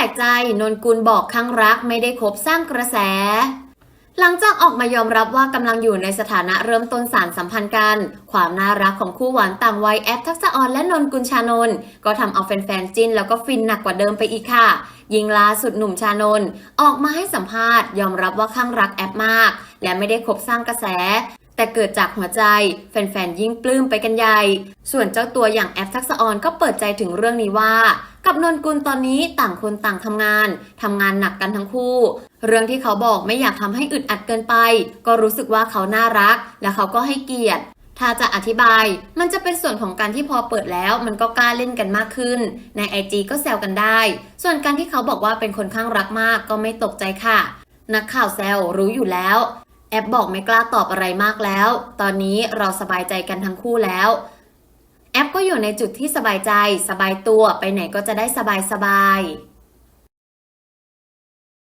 ลกใจนนกุลบอกข้างรักไม่ได้คบสร้างกระแส หลังจากออกมายอมรับว่ากำลังอยู่ในสถานะเริ่มต้นสารสัมพันธ์กัน ความน่ารักของคู่หวานต่างวัยแอปทักษะออนและนนกุลชานนก็ทำเอาแฟนๆจิ้นแล้วก็ฟินหนักกว่าเดิมไปอีกค่ะ ยิงล่าสุดหนุ่มชานนออกมาให้สัมภาษณ์ ยอมรับว่าข้างรักแอปมาก และไม่ได้คบสร้างกระแสแต่เกิดจากหัวใจ แฟนๆ ยิ่งปลื้มไปกันใหญ่ ส่วนเจ้าตัวอย่างแอปทักษะออนก็เปิดใจถึงเรื่องนี้ว่า กับนนกุลตอนนี้ต่างคนต่างทำงานทำงานหนักกันทั้งคู่ เรื่องที่เขาบอกไม่อยากทำให้อึดอัดเกินไป ก็รู้สึกว่าเขาน่ารัก และเขาก็ให้เกียรติถ้าจะอธิบายมันจะเป็นส่วนของการที่พอเปิดแล้วมันก็กล้าเล่นกันมากขึ้น ในไอจีก็แซวกันได้ ส่วนการที่เขาบอกว่าเป็นคนข้างรักมากก็ไม่ตกใจค่ะ นักข่าวแซวรู้อยู่แล้ว แอปบอกไม่กล้าตอบอะไรมากแล้ว ตอนนี้เราสบายใจกันทั้งคู่แล้ว แอปก็อยู่ในจุดที่สบายใจ สบายตัวไปไหนก็จะได้สบายสบาย